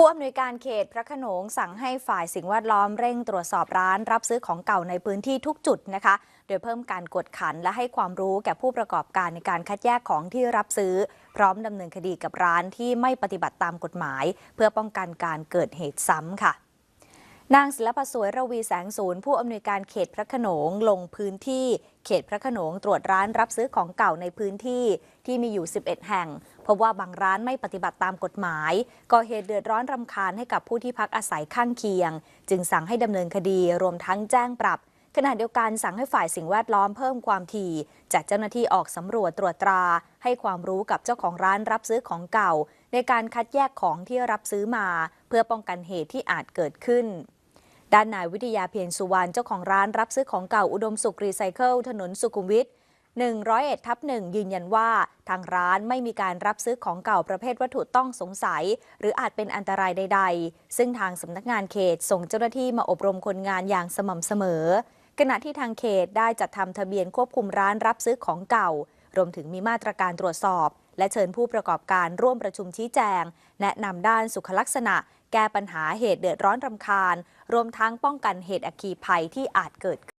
ผู้อำนวยการเขตพระขนงสั่งให้ฝ่ายสิ่งแวดล้อมเร่งตรวจสอบร้านรับซื้อของเก่าในพื้นที่ทุกจุดนะคะ โดยเพิ่มการกวดขันและให้ความรู้แก่ผู้ประกอบการในการคัดแยกของที่รับซื้อ พร้อมดำเนินคดีกับร้านที่ไม่ปฏิบัติตามกฎหมาย เพื่อป้องกันการเกิดเหตุซ้ำค่ะ นางศิลปสวยระวีแสงศูนย์ผู้อำนวยการเขตพระขนงลงพื้นที่เขตพระขนงตรวจร้านรับซื้อของเก่าในพื้นที่ที่มีอยู่ 11 แห่ง พบว่าบางร้านไม่ปฏิบัติตามกฎหมาย ก่อเหตุเดือดร้อนรำคาญให้กับผู้ที่พักอาศัยข้างเคียง จึงสั่งให้ดำเนินคดีรวมทั้งแจ้งปรับ ขณะเดียวกันสั่งให้ฝ่ายสิ่งแวดล้อมเพิ่มความถี่จัดเจ้าหน้าที่ออกสำรวจตรวจตรา ให้ความรู้กับเจ้าของร้านรับซื้อของเก่า ในการคัดแยกของที่รับซื้อมา เพื่อป้องกันเหตุที่อาจเกิดขึ้น ด้านนายวิทยาเพียรสุวรรณเจ้าของร้านรับซื้อของเก่าอุดมสุขรีไซเคิลถนนสุขุมวิท101ทับหนึ่งยืนยันว่า ทางร้านไม่มีการรับซื้อของเก่าประเภทวัตถุต้องสงสัย หรืออาจเป็นอันตรายใด ๆ ซึ่งทางสำนักงานเขตส่งเจ้าหน้าที่มาอบรมคนงานอย่างสม่ำเสมอ ขณะที่ทางเขตได้จัดทำทะเบียนควบคุมร้านรับซื้อของเก่า รวมถึงมีมาตรการตรวจสอบ และเชิญผู้ประกอบการร่วมประชุมชี้แจง แนะนำด้านสุขลักษณะ แก้ปัญหาเหตุเดือดร้อนรำคาญ รวมทั้งป้องกันเหตุอัคคีภัยที่อาจเกิดขึ้น